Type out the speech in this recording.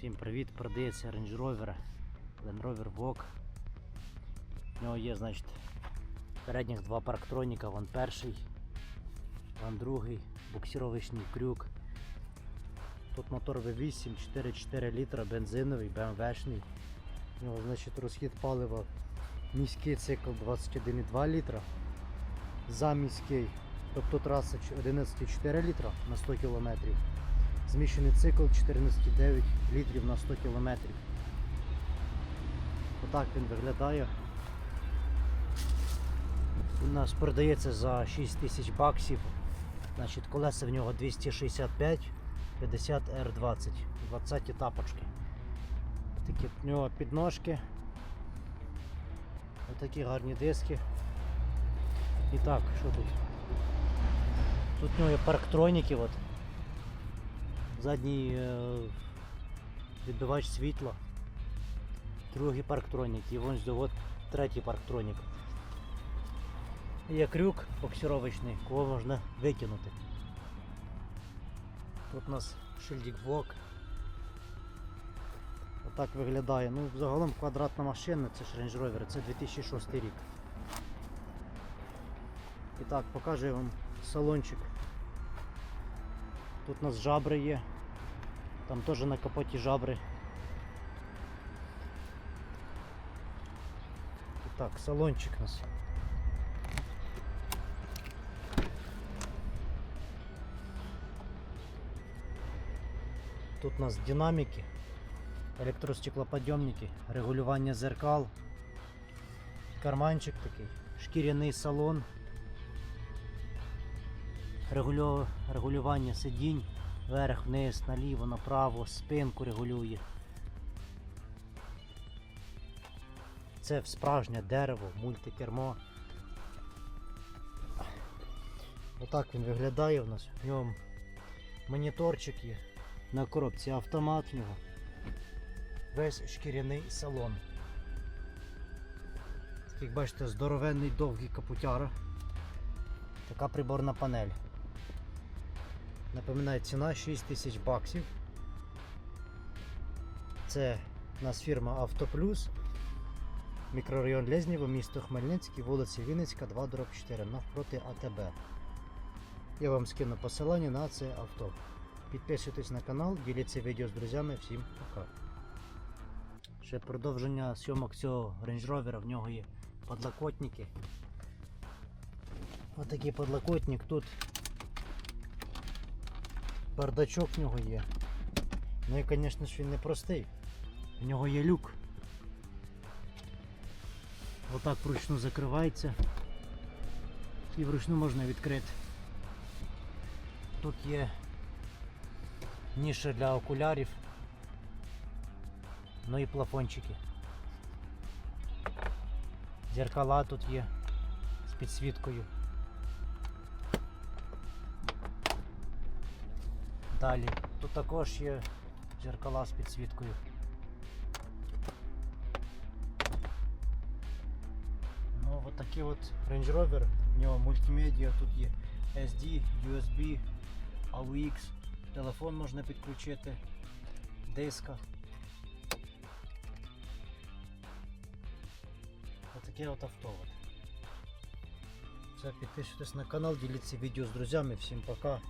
Всім привіт, продається Range Rover, Land Rover Vogue. У нього є, значить, передніх два парктроніка, вон перший, вон другий, буксировочний крюк. Тут мотор V8, 4,4 літра, бензиновий, BMW-шний. У нього, значить, розхід палива міський цикл 21,2 літра. Заміський, тобто траса 11,4 літра на 100 кілометрів. Зміщений цикл 14,9 літрів на 100 км. Отак він виглядає. У нас продається за 6 тисяч баксів. Значить, колеса в нього 265 50 R20, 20 тапочки. Такі в нього підножки. Отакі гарні диски. І так, що тут? Тут в нього є парктроніки. Задній е, відбивач світла, другий парктронік і вон от третій парктронік. Є крюк боксировочний, кого можна викинути. Тут у нас шильдик ВОК. Отак виглядає. Ну, загалом квадратна машина, це ж Range Rover, це 2006 рік. І так, покажу я вам салончик. Тут у нас жабри є. Там теж на капоті жабри. Так, салончик у нас. Тут у нас динаміки, електростеклоподйомники, регулювання зеркал, карманчик такий, шкіряний салон, регулю... регулювання сидінь, вверх, вниз, наліво, направо, спинку регулює. Це справжнє дерево, мультикермо. Отак він виглядає у нас. В ньому моніторчик є. На коробці автомат в нього. Весь шкіряний салон. Як бачите, здоровенний довгий капутяра. Така приборна панель. Напоминаю, ціна 6 тисяч баксів. Це у нас фірма Автоплюс. Мікрорайон Лезнєво, місто Хмельницький, вулиця Вінницька, 2 4 навпроти АТБ. Я вам скину посилання на це авто. Підписуйтесь на канал, діліться відео з друзями. Всім пока. Ще продовження зйомок цього Range Rover, в нього є подлокотники. Отакий подлокотник тут. Бардачок в нього є. Ну і звісно ж він не простий. В нього є люк. Отак вручну закривається. І вручну можна відкрити. Тут є ніша для окулярів. Ну і плафончики. Зеркала тут є з підсвіткою. Далі. Тут також є зеркала з підсвіткою. Ну, от такий от Range Rover, в нього мультимедіа, тут є SD, USB, AUX, телефон можна підключити, диска. Отаке от авто. Все, підписуйтесь на канал, діліться відео з друзями. Всім пока.